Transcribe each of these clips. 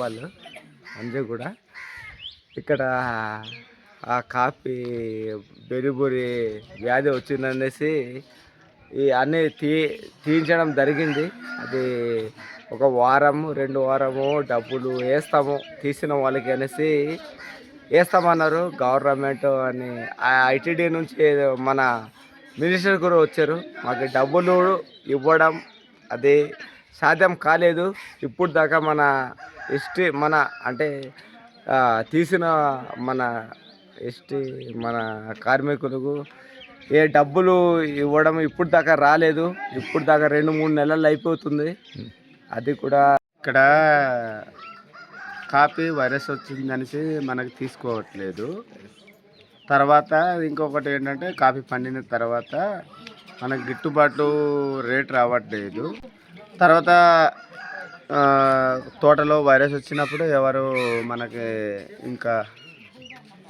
వాళ్ళు భూపాల్ కూడా. ఇక్కడ ఆ కాఫీ బెరిబురి వ్యాధి వచ్చిందనేసి ఈ అన్నీ తీ తీయించడం జరిగింది. అది ఒక వారం రెండు వారము డబ్బులు వేస్తాము తీసిన వాళ్ళకి అనేసి వేస్తామన్నారు. గవర్నమెంట్ అని ఐటీడీ నుంచి ఏదో మన మినిస్టర్ కూడా వచ్చారు. మాకు డబ్బులు ఇవ్వడం అది సాధ్యం కాలేదు. ఇప్పుడు దాకా మన ఎస్టీ మన అంటే తీసిన మన ఎస్టీ మన కార్మికులకు ఏ డబ్బులు ఇవ్వడం ఇప్పుడు దాకా రాలేదు. ఇప్పుడు దాకా రెండు మూడు నెలలు అయిపోతుంది. అది కూడా ఇక్కడ కాపీ వైరస్ వచ్చిందనేసి మనకు తీసుకోవట్లేదు. తర్వాత ఇంకొకటి ఏంటంటే కాఫీ పండిన తర్వాత మనకు గిట్టుబాటు రేట్ రావట్లేదు. తర్వాత తోటలో వైరస్ వచ్చినప్పుడు ఎవరు మనకి ఇంకా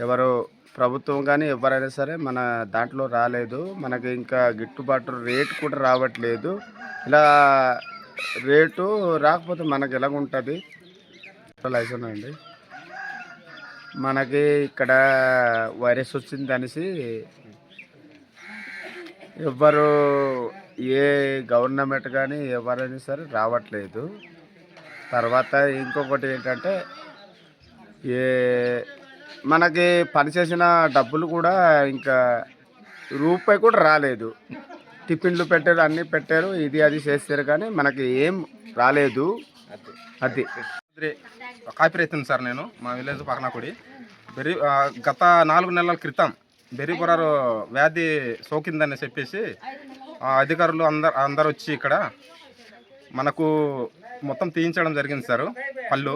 ఎవరు ప్రభుత్వం కానీ ఎవరైనా సరే మన దాంట్లో రాలేదు. మనకి ఇంకా గిట్టుబాటు రేట్ కూడా రావట్లేదు. ఇలా రేటు రాకపోతే మనకి ఎలాగుంటుంది లైసెన్స్ అండి. మనకి ఇక్కడ వైరస్ వచ్చింది అనేసి ఎవ్వరు ఏ గవర్నమెంట్ కానీ ఎవరైనా సరే రావట్లేదు. తర్వాత ఇంకొకటి ఏంటంటే ఏ మనకి పనిచేసిన డబ్బులు కూడా ఇంకా రూపాయి కూడా రాలేదు. టిఫిన్లు పెట్టారు అన్నీ పెట్టారు ఇది అది చేస్తారు కానీ మనకి ఏం రాలేదు. అది. కాపీ రైతును సార్ నేను మా విలేజ్ పక్కనకుడి. బెర్రీ ఆ, గత నాలుగు నెలల క్రితం బెర్రీపురారు వ్యాధి సోకిందని చెప్పేసి అధికారులు అందరు అందరు వచ్చి ఇక్కడ మనకు మొత్తం తీయించడం జరిగింది సార్ పళ్ళు.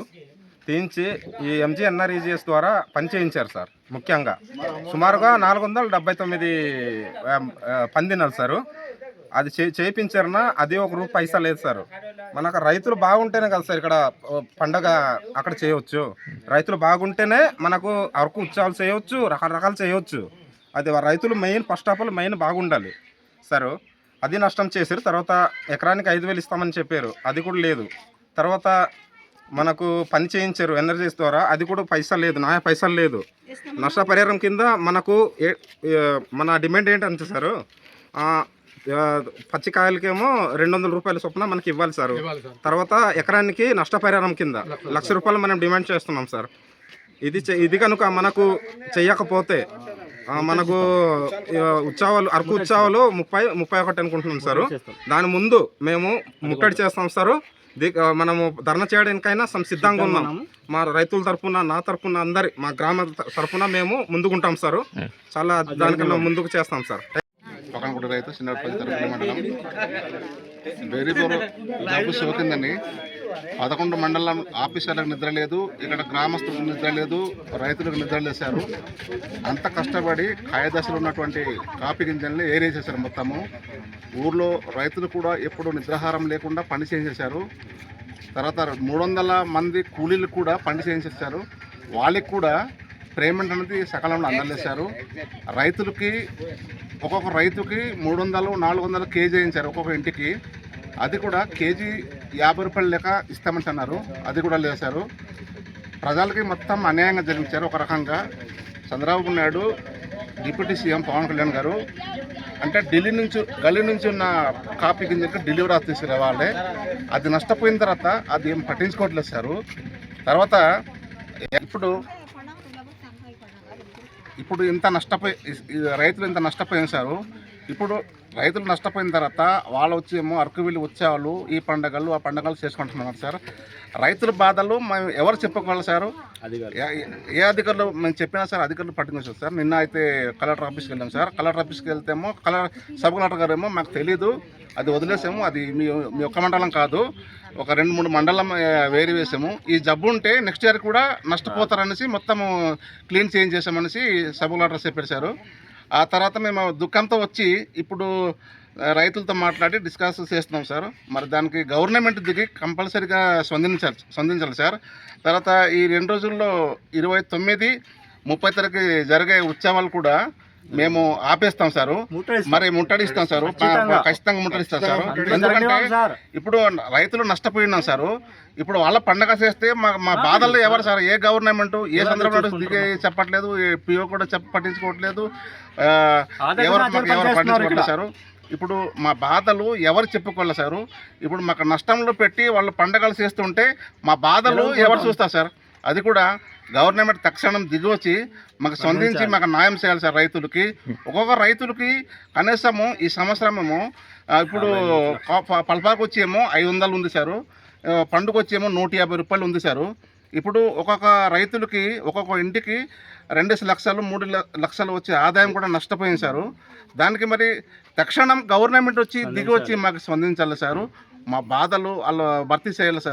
తీయించి ఈ ఎంజీఎన్ఆర్ఈజీఎస్ ద్వారా పని చేయించారు సార్ ముఖ్యంగా. సుమారుగా నాలుగు వందల డెబ్బై తొమ్మిది పందినారు సారు. అది చే చేయించారన్నా అది ఒక రూపాయి పైసా లేదు సార్. మనకు రైతులు బాగుంటేనే కదా సార్ ఇక్కడ పండగ అక్కడ చేయవచ్చు రైతులు బాగుంటేనే మనకు అరకు ఉత్సవాలు చేయవచ్చు రకరకాలు చేయవచ్చు అది రైతులు main first of all main బాగుండాలి సార్. అది నష్టం చేశారు. తర్వాత ఎకరానికి ఐదు వేలు ఇస్తామని చెప్పారు. అది కూడా లేదు. తర్వాత మనకు పని చేయించారు ఎనర్జీస్ ద్వారా. అది కూడా పైసా లేదు. నా పైసలు లేదు. నష్టపరిహారం కింద మనకు మన డిమాండ్ ఏంటంటే సార్ పచ్చికాయలకేమో రెండు వందల రూపాయల చొప్పున మనకి ఇవ్వాలి సార్. తర్వాత ఎకరానికి నష్టపరిహారం కింద లక్ష రూపాయలు మనం డిమాండ్ చేస్తున్నాం సార్. ఇది ఇది కనుక మనకు చెయ్యకపోతే ఆ, మనకు ఆ, ఉత్సవాలు అరకు ఉత్సవాలు ముప్పై ముప్పై ఒకటి అనుకుంటున్నాం సార్. దాని ముందు మేము ముట్టడి చేస్తాం సార్. మనము ధర్నా చేయడానికైనా సం సిద్ధంగా ఉన్నాం. మా రైతుల తరపున నా తరపున అందరి మా గ్రామ త- తరపున మేము ముందుకుంటాం సార్. చాలా దానికన్నా ముందుకు చేస్తాం సార్. పక్కనగుడి రైతు చిన్నపల్లి తరపున మండలం. బెరీపూర్ సోకిందని పదకొండు మండలం ఆఫీసర్లకు నిద్ర లేదు ఇక్కడ గ్రామస్తులకు నిద్ర లేదు రైతులకు నిద్ర లేశారు. అంత కష్టపడి కాయదశలో ఉన్నటువంటి కాఫీ గింజల్ని ఏరేసేసారు మొత్తము. ఊర్లో రైతులు కూడా ఎప్పుడు నిద్రాహారం లేకుండా పని చేసేసారు తర్వాత మూడు వందల మంది కూలీలు కూడా పని చేయించేశారు వాళ్ళకి కూడా పేమెంట్ అనేది సకాలంలో అందలేశారు రైతులకి ఒక్కొక్క రైతుకి మూడు వందలు నాలుగు వందలు కేజీ వేయించారు ఒక్కొక్క ఇంటికి. అది కూడా కేజీ యాభై రూపాయలు లెక్క ఇస్తామంటున్నారు. అది కూడా లేశారు. ప్రజలకి మొత్తం అన్యాయంగా జరిగించారు ఒక రకంగా. చంద్రబాబు నాయుడు డిప్యూటీ సీఎం పవన్ కళ్యాణ్ గారు అంటే ఢిల్లీ నుంచి గల్లీ నుంచి ఉన్న కాపీ గింజకి డెలివరీ తీసుకురావాలి అది నష్టపోయిన తర్వాత అది ఏం పట్టించుకోవట్లేదు సారు. తర్వాత ఇప్పుడు ఇప్పుడు ఇంత నష్టపోయి రైతులు ఇంత నష్టపోయారు సారు. ఇప్పుడు రైతులు నష్టపోయిన తర్వాత వాళ్ళు వచ్చేమో అరకు వెళ్ళి వచ్చేవాళ్ళు ఈ పండగలు ఆ పండగలు చేసుకుంటున్నారు సార్. రైతుల బాధలు మేము ఎవరు చెప్పుకోవాలి సారు? ఏ- ఏ అధికారులు మేము చెప్పినా సార్ అధికారులు పట్టుకుని సార్. నిన్న అయితే కలెక్టర్ ఆఫీస్కి వెళ్ళాం సార్. కలెక్టర్ ఆఫీస్కి వెళ్తేమో కలెక్టర్ సబ్ కలెక్టర్ గారు ఏమో మాకు తెలీదు. అది వదిలేసాము. అది మీ మీ ఒక్క మండలం కాదు. ఒక రెండు మూడు మండలం వేరు వేసాము. ఈ జబ్బు ఉంటే నెక్స్ట్ ఇయర్ కూడా నష్టపోతారనేసి మొత్తము క్లీన్ చేంజ్ చేసామనేసి సబ్ కలెక్టర్ చెప్పారు సార్. ఆ తర్వాత మేము దుఃఖంతో వచ్చి ఇప్పుడు రైతులతో మాట్లాడి డిస్కస్ చేస్తున్నాం సార్. మరి దానికి గవర్నమెంట్ దిగి కంపల్సరీగా స్పందించాలి స్పందించాలి సార్. తర్వాత ఈ రెండు రోజుల్లో ఇరవై తొమ్మిది ముప్పై తరగతి జరిగే ఉత్సవాలు కూడా మేము ఆపేస్తాం సారు. మరి ముట్టడిస్తాం సారు. ఖచ్చితంగా. ముట్టడిస్తాం సారు. ఎందుకంటే ఇప్పుడు రైతులు నష్టపోయినాం సారు. ఇప్పుడు వాళ్ళ పండగ చేస్తే మా మా బాధల్లో ఎవరు సార్. ఏ గవర్నమెంట్? ఏ సందర్భంలో దిగి చెప్పట్లేదు ఏ పిఓ కూడా చెప్ప పట్టించుకోవట్లేదు. ఎవరు ఎవరు పట్టించుకోవట్లేదు సారు. ఇప్పుడు మా బాధలు ఎవరు చెప్పుకోవాలి సారు? ఇప్పుడు మాకు నష్టంలో పెట్టి వాళ్ళు పండగలు చేస్తుంటే మా బాధలు ఎవరు చూస్తారు సార్? అది కూడా గవర్నమెంట్ తక్షణం దిగివచ్చి మాకు స్పందించి మాకు న్యాయం చేయాలి సార్ రైతులకి. ఒక్కొక్క రైతులకి కనీసము ఈ సంవత్సరమేమో ఆ, ఇప్పుడు పల్పాకు వచ్చేమో ఐదు వందలు ఉంది సారు. పండుగ వచ్చేమో నూట యాభై రూపాయలు ఉంది సారు. ఇప్పుడు ఒక్కొక్క రైతులకి ఒక్కొక్క ఇంటికి రెండు లక్షలు మూడు లక్షలు వచ్చే ఆదాయం కూడా నష్టపోయింది సారు. దానికి మరి తక్షణం గవర్నమెంట్ వచ్చి దిగి వచ్చి మాకు స్పందించాలి సారు. మా బాధలు వాళ్ళు భర్తీ చేయాలి సార్.